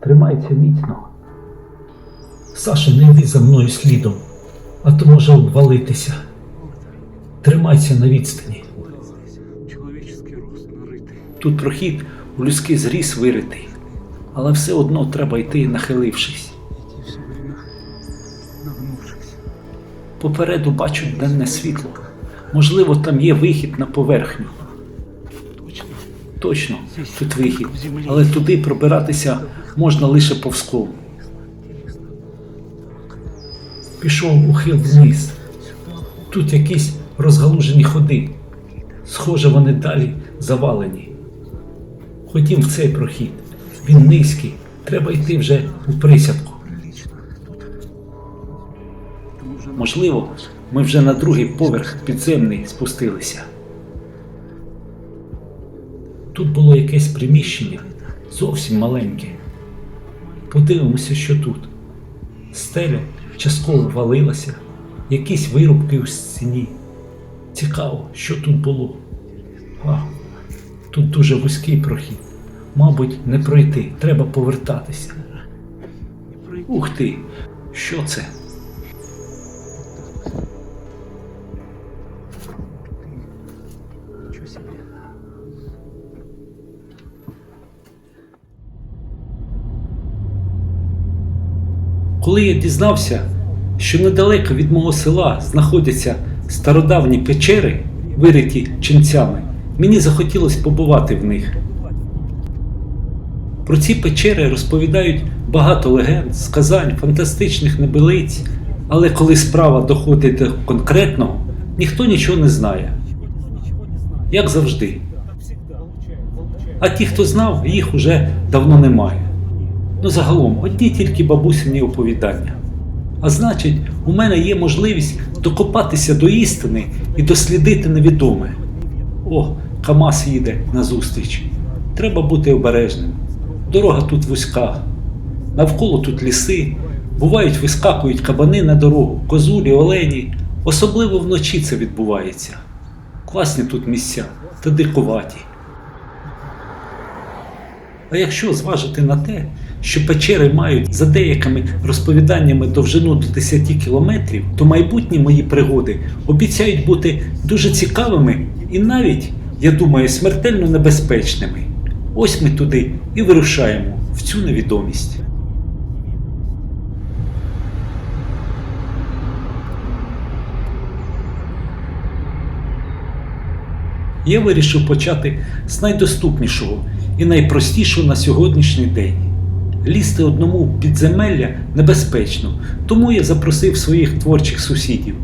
Тримайся міцно. Саша, не йди за мною слідом, а то може обвалитися. Тримайся на відстані. Тут прохід у людський зріс виритий, але все одно треба йти, нахилившись. Попереду бачу денне світло. Можливо, там є вихід на поверхню. Точно, тут вихід, але туди пробиратися можна лише повзком. Пішов ухил вниз. Тут якісь розгалужені ходи. Схоже, вони далі завалені. Ходім в цей прохід. Він низький. Треба йти вже у присядку. Можливо, ми вже на другий поверх підземний спустилися. Тут було якесь приміщення, зовсім маленьке. Подивимося, що тут. Стеля частково валилася, якісь вирубки у стіні. Цікаво, що тут було. А, тут дуже вузький прохід. Мабуть, не пройти, треба повертатися. Ух ти! Що це? Коли я дізнався, що недалеко від мого села знаходяться стародавні печери, вириті ченцями, мені захотілося побувати в них. Про ці печери розповідають багато легенд, сказань, фантастичних небелиць, але коли справа доходить до конкретного, ніхто нічого не знає. Як завжди. А ті, хто знав, їх уже давно немає. Ну, загалом, одні тільки бабусині оповідання. А значить, у мене є можливість докопатися до істини і дослідити невідоме. О, Камаз їде назустріч. Треба бути обережним. Дорога тут вузька. Навколо тут ліси. Бувають, вискакують кабани на дорогу, козулі, олені. Особливо вночі це відбувається. Класні тут місця та дикуваті. А якщо зважити на те, що печери мають за деякими розповіданнями довжину до 10 кілометрів, то майбутні мої пригоди обіцяють бути дуже цікавими і навіть, я думаю, смертельно небезпечними. Ось ми туди і вирушаємо в цю невідомість. Я вирішив почати з найдоступнішого і найпростішого на сьогоднішній день. Лізти одному підземелля небезпечно, тому я запросив своїх творчих сусідів,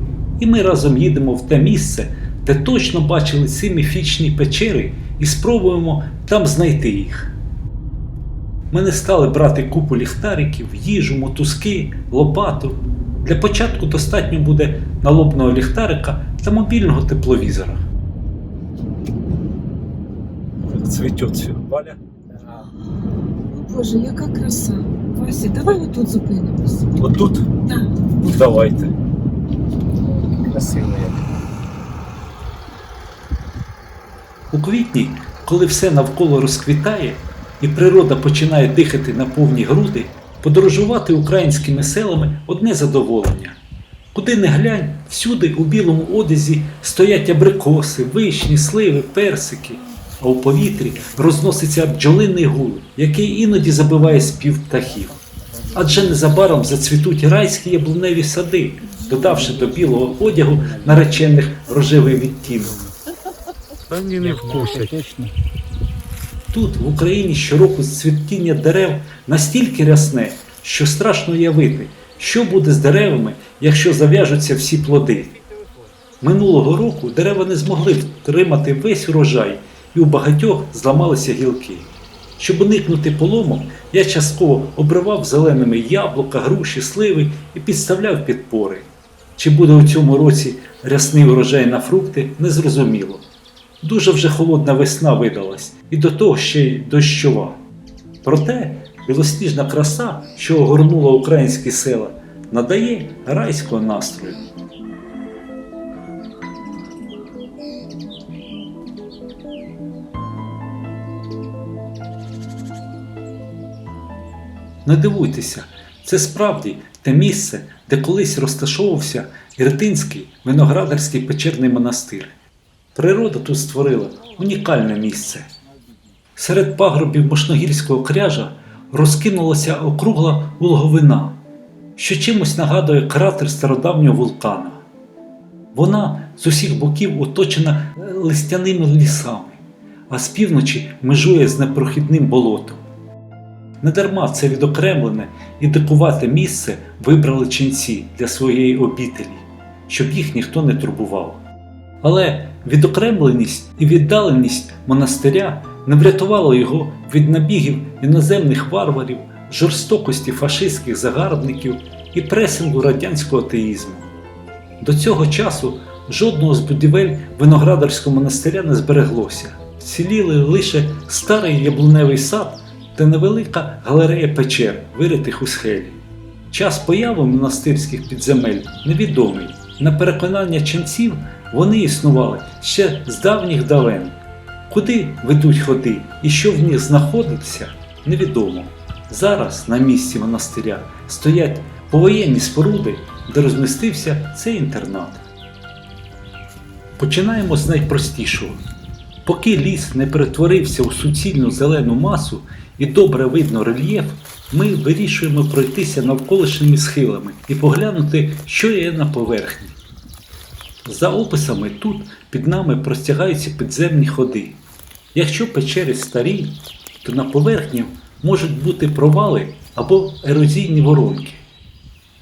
і ми разом їдемо в те місце, де точно бачили ці міфічні печери, і спробуємо там знайти їх. Ми не стали брати купу ліхтариків, їжу, мотузки, лопату. Для початку достатньо буде налобного ліхтарика та мобільного тепловізора. Цветет все. Боже, яка краса. Вася, давай отут зупинимось. Отут? Так. Давайте. Красиво як. У квітні, коли все навколо розквітає і природа починає дихати на повні груди, подорожувати українськими селами одне задоволення. Куди не глянь, всюди у білому одязі стоять абрикоси, вишні, сливи, персики, а у повітрі розноситься бджолиний гул, який іноді забиває спів птахів. Адже незабаром зацвітуть райські яблуневі сади, додавши до білого одягу наречених рожевий відтінок. Они не вкусять. Тут, в Україні, щороку цвітіння дерев настільки рясне, що страшно уявити, що буде з деревами, якщо зав'яжуться всі плоди. Минулого року дерева не змогли втримати весь урожай, і у багатьох зламалися гілки. Щоб уникнути поломок, я частково обривав зеленими яблука, груші, сливи і підставляв підпори. Чи буде у цьому році рясний урожай на фрукти, незрозуміло. Дуже вже холодна весна видалась, і до того ще й дощова. Проте білосніжна краса, що огорнула українські села, надає райського настрою. Не дивуйтеся, це справді те місце, де колись розташовувався Іртинський виноградарський печерний монастир. Природа тут створила унікальне місце. Серед пагорбів Мошногірського кряжа розкинулася округла луговина, що чимось нагадує кратер стародавнього вулкана. Вона з усіх боків оточена листяними лісами, а з півночі межує з непрохідним болотом. Недарма це відокремлене і дикувате місце вибрали ченці для своєї обітелі, щоб їх ніхто не турбував. Але відокремленість і віддаленість монастиря не врятувало його від набігів іноземних варварів, жорстокості фашистських загарбників і пресингу радянського атеїзму. До цього часу жодного з будівель виноградарського монастиря не збереглося. Ціліли лише старий яблуневий сад та невелика галерея печер, виритих у схелі. Час появи монастирських підземель невідомий. На переконання ченців вони існували ще з давніх давен. Куди ведуть ходи і що в них знаходиться, невідомо. Зараз на місці монастиря стоять повоєнні споруди, де розмістився цей інтернат. Починаємо з найпростішого. Поки ліс не перетворився у суцільну зелену масу і добре видно рельєф, ми вирішуємо пройтися навколишніми схилами і поглянути, що є на поверхні. За описами тут під нами простягаються підземні ходи. Якщо печери старі, то на поверхні можуть бути провали або ерозійні воронки.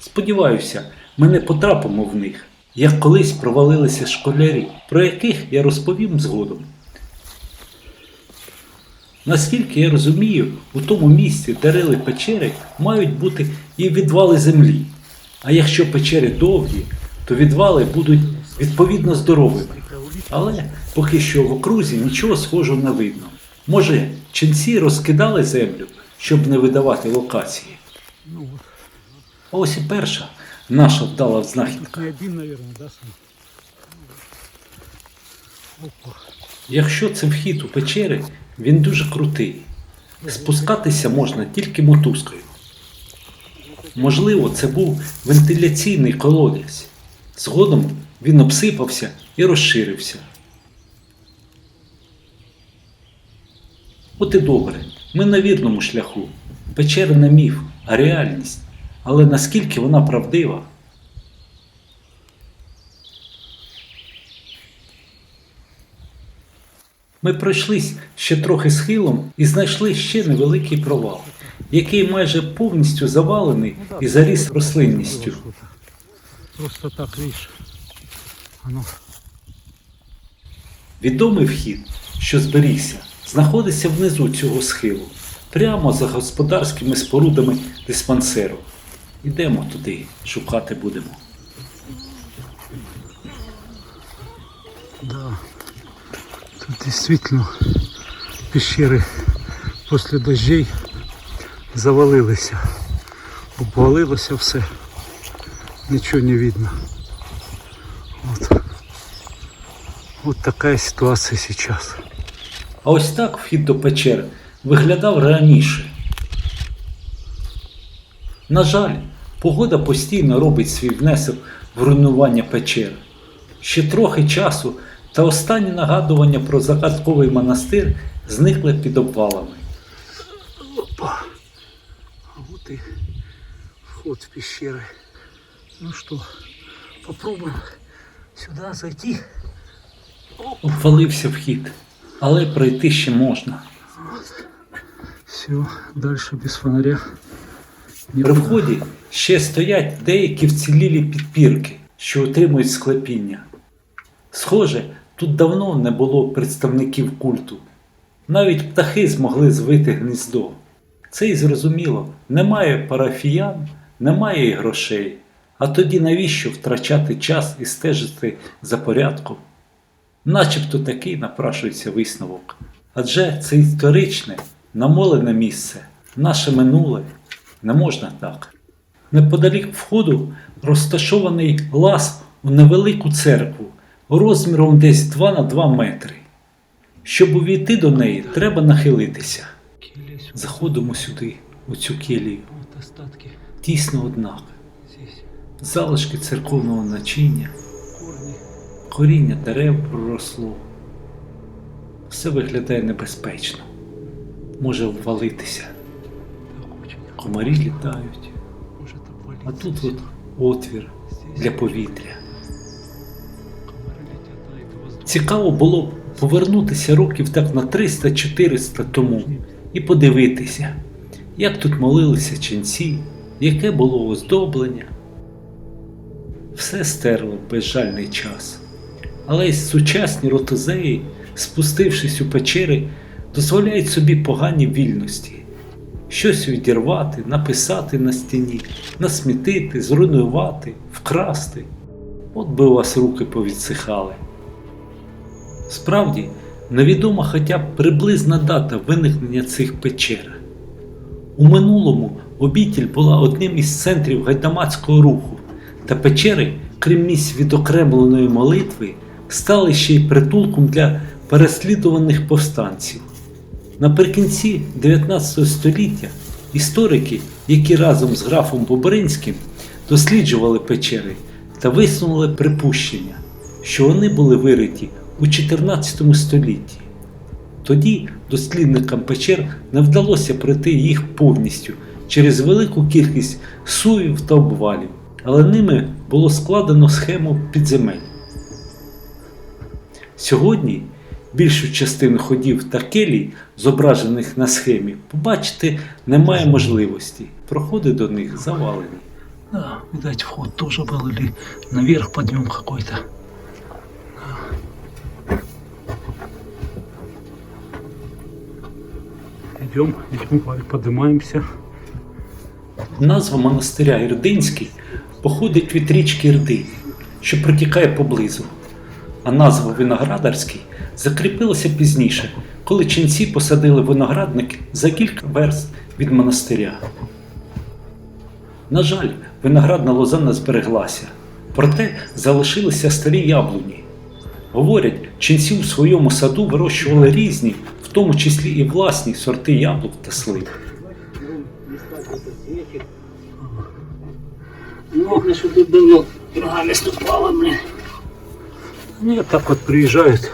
Сподіваюся, ми не потрапимо в них, як колись провалилися школярі, про яких я розповім згодом. Наскільки я розумію, у тому місці, де рили печери, мають бути і відвали землі. А якщо печери довгі, то відвали будуть відповідно здоровими. Але поки що в окрузі нічого схожого не видно. Може, ченці розкидали землю, щоб не видавати локації. А ось і перша наша вдала знахідка. Якщо це вхід у печери, він дуже крутий. Спускатися можна тільки мотузкою. Можливо, це був вентиляційний колодязь. Згодом він обсипався і розширився. От і добре, ми на вірному шляху. Печера не міф, а реальність. Але наскільки вона правдива? Ми пройшлись ще трохи схилом і знайшли ще невеликий провал, який майже повністю завалений і заріс рослинністю. Просто так, видишь. Відомий вхід, що зберігся, знаходиться внизу цього схилу, прямо за господарськими спорудами диспансеру. Ідемо туди, шукати будемо. Да. Тут действительно пещеры после дождей завалилися. Обвалилося все. Нічого не видно. Вот. Вот такая ситуация сейчас. А ось так вхід до печер виглядав раніше. На жаль, погода постійно робить свій внесок в руйнування печер. Ще трохи часу та останні нагадування про загадковий монастир зникли під обвалами. Опа. А вот и вход в пещеры. Ну что, попробуем сюда зайти. Обвалився вхід, але пройти ще можна. Все, дальше без фонаря. Не При вході ще стоять деякі вцілілі підпірки, що отримують склепіння. Схоже, тут давно не було представників культу. Навіть птахи змогли звити гніздо. Це й зрозуміло, немає парафіян, немає і грошей. А тоді навіщо втрачати час і стежити за порядком? Начебто такий напрашується висновок. Адже це історичне, намолене місце, наше минуле. Не можна так. Неподалік входу розташований лаз у невелику церкву розміром десь 2 на 2 метри. Щоб увійти до неї, треба нахилитися. Заходимо сюди. у цю келію. Тісно однак. Залишки церковного начиння, коріння дерев проросло. Все виглядає небезпечно. Може очень Комарі літають. А тут от отвір для повітря. Цікаво було б повернутися років так на 300-400 тому і подивитися, як тут молилися ченці, яке було оздоблення. Все стерло безжальний час. Але й сучасні ротозеї, спустившись у печери, дозволяють собі погані вільності. Щось відірвати, написати на стіні, насмітити, зруйнувати, вкрасти. От би у вас руки повідсихали. Справді, невідома хоча б приблизна дата виникнення цих печер. У минулому обітіль була одним із центрів гайдамацького руху, та печери, крім місць відокремленої молитви, стали ще й притулком для переслідуваних повстанців. Наприкінці 19 століття історики, які разом з графом Бобринським досліджували печери та висунули припущення, що вони були вириті у 14 столітті. Тоді дослідникам печер не вдалося пройти їх повністю через велику кількість сувів та обвалів, але ними було складено схему підземель. Сьогодні більшу частину ходів та келій, зображених на схемі, побачити немає можливості. Проходи до них завалені. Да, видать, вход тоже был наверх подъем какой-то. Идем, идем, поднимаемся. Назва монастиря Ірдинський походить від річки Ірдині, що протікає поблизу, а назва Виноградарський закріпилася пізніше, коли ченці посадили виноградники за кілька верст від монастиря. На жаль, виноградна лоза не збереглася, проте залишилися старі яблуні. Говорять, ченці у своєму саду вирощували різні, тому числі і власні сорти яблук та слив. Много что тут давно ногами ступала, блин. Нет, так вот приезжают,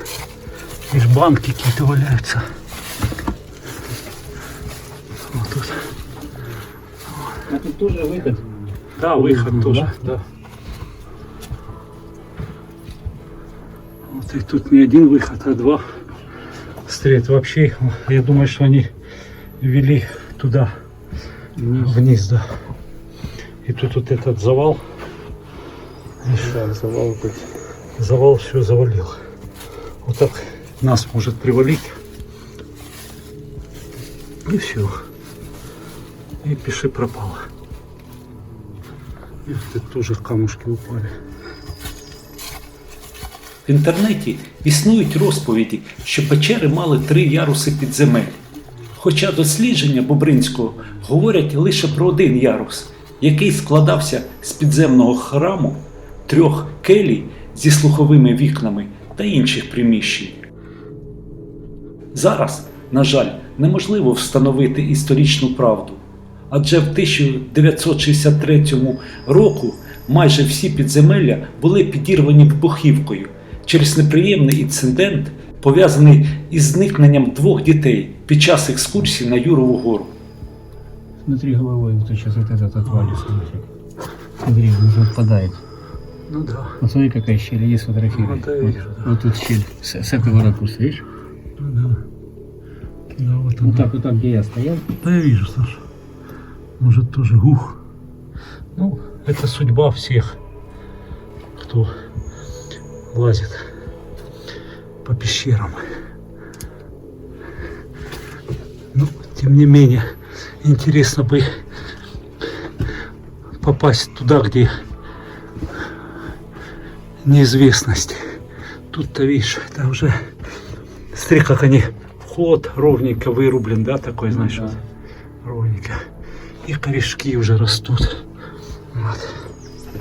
и ж банки какие-то валяются. Вот тут. А тут тоже выход. Да, выход тоже, да. Вот и тут не один выход, а два. Стоит вообще, я думаю, что они вели туда, вниз, да. И тут вот этот завал, Да, завал быть. завал все завалил. Вот так нас может привалить. И все. И пиши пропало. И тут тоже камушки упали. В інтернеті існують розповіді, що печери мали три яруси підземель. Хоча дослідження Бобринського говорять лише про один ярус, який складався з підземного храму, трьох келій зі слуховими вікнами та інших приміщень. Зараз, на жаль, неможливо встановити історичну правду, адже в 1963 року майже всі підземелля були підірвані вибухівкою через неприємний інцидент, пов'язаний із зникненням двох дітей під час екскурсії на Юрову гору. Смотри головой, вот сейчас вот этот отвалится. смотри. Смотри, он уже отпадает. Ну да. Вот смотри, какая щель, есть фотография. Вот, да, я вот, вижу, да. вот тут щель. С, с этого ракурса, видишь? Ну да. Да, вот Вот так, вот так, где я стоял. Да я вижу, Саша. Может тоже ух. Ну, это судьба всех, кто лазит по пещерам. Ну, тем не менее, интересно бы попасть туда, где неизвестность. Тут-то, видишь, это уже... Смотри, как они... Вход ровненько вырублен, да, такой, знаешь, да. вот, ровненько. И корешки уже растут.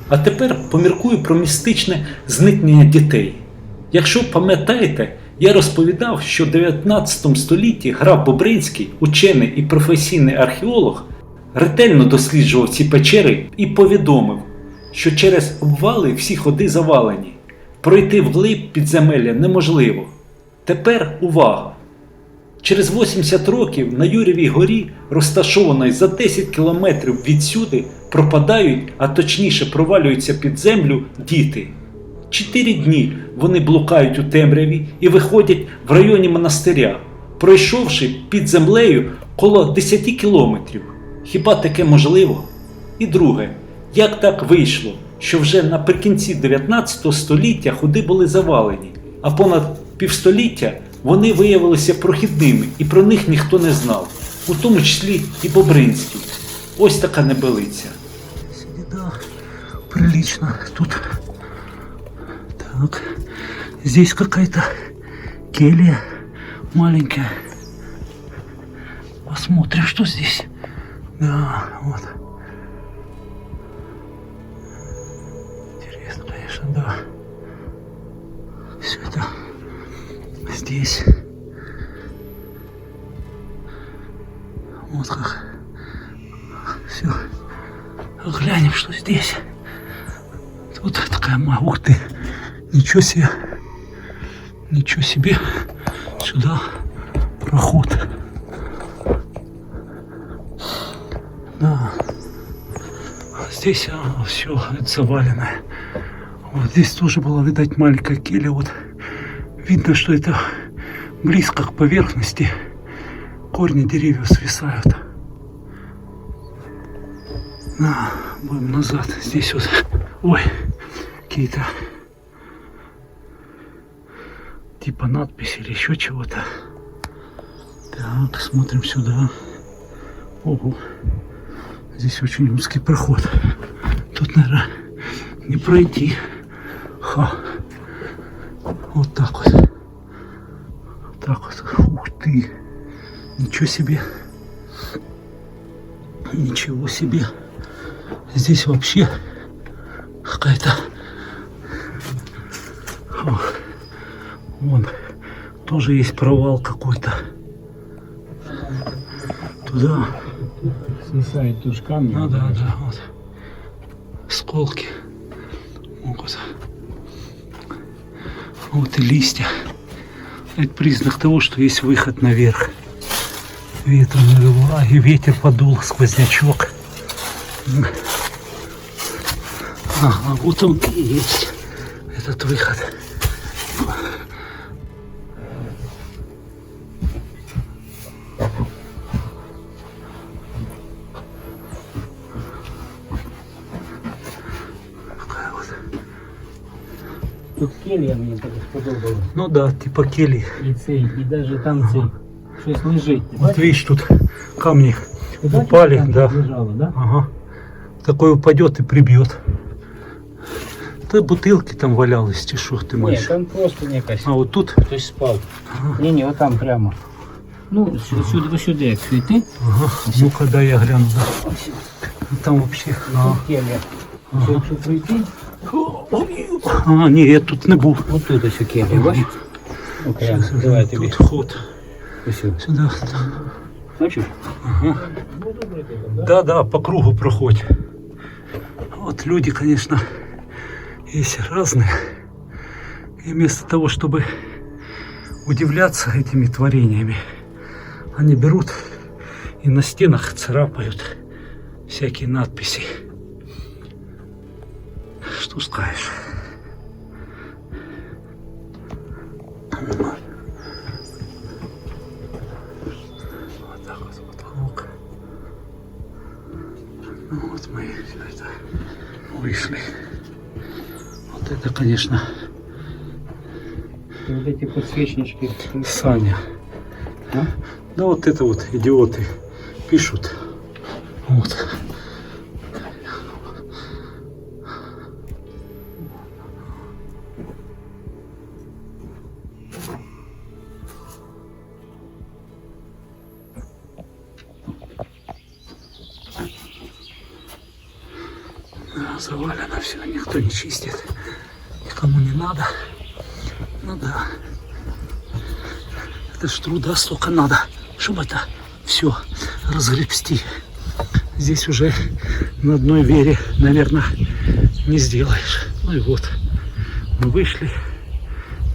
А тепер поміркую про містичне зникнення дітей. Якщо пам'ятаєте, я розповідав, що в 19 столітті граф Бобринський, учений і професійний археолог, ретельно досліджував ці печери і повідомив, що через обвали всі ходи завалені. Пройти вглиб підземелля неможливо. Тепер увага! Через 80 років на Юрєвій горі, розташованої за 10 кілометрів відсюди, пропадають, а точніше провалюються під землю діти. Чотири дні вони блукають у темряві і виходять в районі монастиря, пройшовши під землею коло 10 кілометрів. Хіба таке можливо? І друге, як так вийшло, що вже наприкінці 19 століття ходи були завалені, а понад півстоліття вони виявилися прохідними і про них ніхто не знав, у тому числі і Бобринський. Ось така небелиця. Да, прилично. Тут так. Здесь какая-то келья маленькая. Посмотрим, что здесь. Да, вот. Интересно, конечно, да. Все это здесь. Вот как. Все. Глянем, что здесь. Тут такая ма- Ух ты. Ничего себе. Ничего себе. Сюда проход. Да. А Здесь все заваленное. Вот здесь тоже была, видать, маленькая келья. Вот видно, что это близко к поверхности. Корни деревьев свисают. На, будем назад. Здесь вот, ой, какие-то типа надписи или еще чего-то. Так, смотрим сюда. Ого, здесь очень узкий проход. Тут, наверное, не пройти. Ха. Вот так вот. Так вот. Ух ты. Ничего себе. Ничего себе. Здесь вообще какая-то... Вон, тоже есть провал какой-то. Туда. Свисает тоже камни. Ну да, да, вот. Сколки могут. Вот и листья. Это признак того, что есть выход наверх. Ветром навело, и ветер подул, сквознячок. М. Ага, вот он и есть этот выход. Такая вот. Тут келья мені так сподобалось. Ну да, типа кельи. І цей, і навіть там цей щось лежить. Ти Вот бачиш? видишь, тут камни Ти бачиш, упали, там да. лежало, да? Ага. Такой упадет и прибьет. Да бутылки там валялись, ти що ти Ні, там просто якась. А вот тут, Хтось спав. Ні, ні, отам прямо. Ну, сю- сюди, ось сюди, якщо йти. ага, ну-ка дай я гляну, да. Там вообще, а, Тут келья. Ось Якщо пройти, а ні, я тут не був. отут ось келья, бачиш? Окремо. Давай я тобі. Тут вход Ось сюди. Бачиш? Да, да, по кругу проходь. Вот люди, конечно, есть разные. И вместо того, чтобы удивляться этими творениями, они берут и на стенах царапают всякие надписи. Что скажешь? Конечно, Вот эти подсвечнички. Саня. А? Да вот это вот идиоты пишут. Вот. Завалено все, никто не чистит. Никому не надо. Ну да. Это ж труда столько надо, чтобы это все разгребсти. здесь уже на одной вере, наверное, не сделаешь. Ну и вот, мы вышли,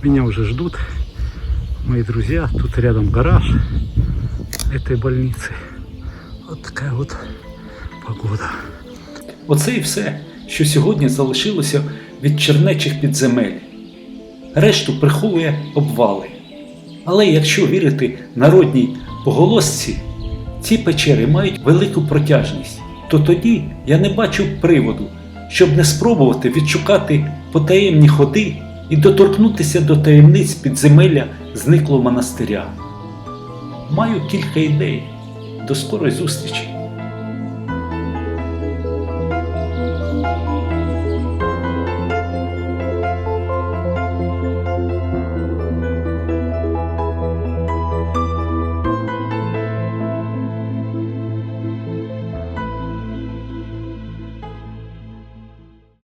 меня уже ждут мои друзья. Тут рядом гараж этой больницы. Вот такая вот погода. Оце і все, що сьогодні залишилося від чернечих підземель. Решту приховує обвали. Але якщо вірити народній поголосці, ці печери мають велику протяжність, то тоді я не бачу приводу, щоб не спробувати відшукати потаємні ходи і доторкнутися до таємниць підземелля зниклого монастиря. Маю кілька ідей. До скорої зустрічі!